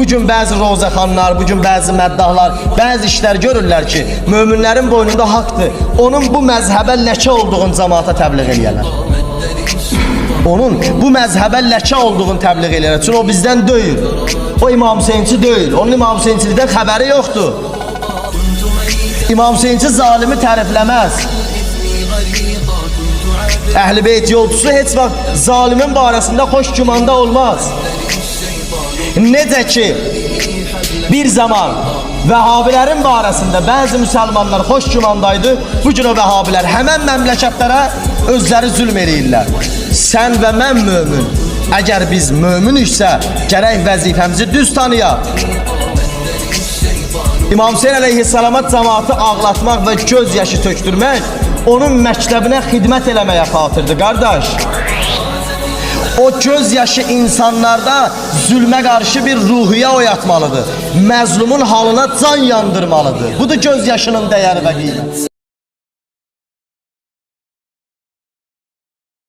Bu gün bəzi rozaxanlar, bu gün bəzi məddahlar, bəzi işlər görürlər ki, möminlərin boynunda haqqdır. Onun bu məzhəbə ləkə olduğunu cəmaata təbliğ eləyərlər. Onun bu məzhəbə ləkə olduğunu təbliğ eləyərlər. Çünki o bizdən deyil. O İmam Hüseynçi deyil. Onun İmam Hüseynçilikdən xəbəri yoxdur. İmam Hüseynçi zalimi tərifləməz. Əhl-i Beyt yolcusu heç vaxt zalimin barəsində xoş gümanda olmaz. Necə ki bir zaman Vəhabilərin barəsində bəzi müsəlmanlar xoş gümandaydı. Bu gün o Vəhabilər həmən məmləkətlərə özləri zülm eləyirlər. Sən və mən mömin. Əgər biz möminüksə, gərək vəzifəmizi düz tanıyaq. İmam Hüseyin əleyhissalama cəmaatı ağlatmaq və göz yaşı tökdürmək onun məktəbinə xidmət eləməyə xatırdır, qardaş. O göz yaşı insanlarda zülmə qarşı bir ruhiyyə oyatmalıdır. Məzlumun halına can yandırmalıdır. Budur göz yaşının dəyəri və qiyməti.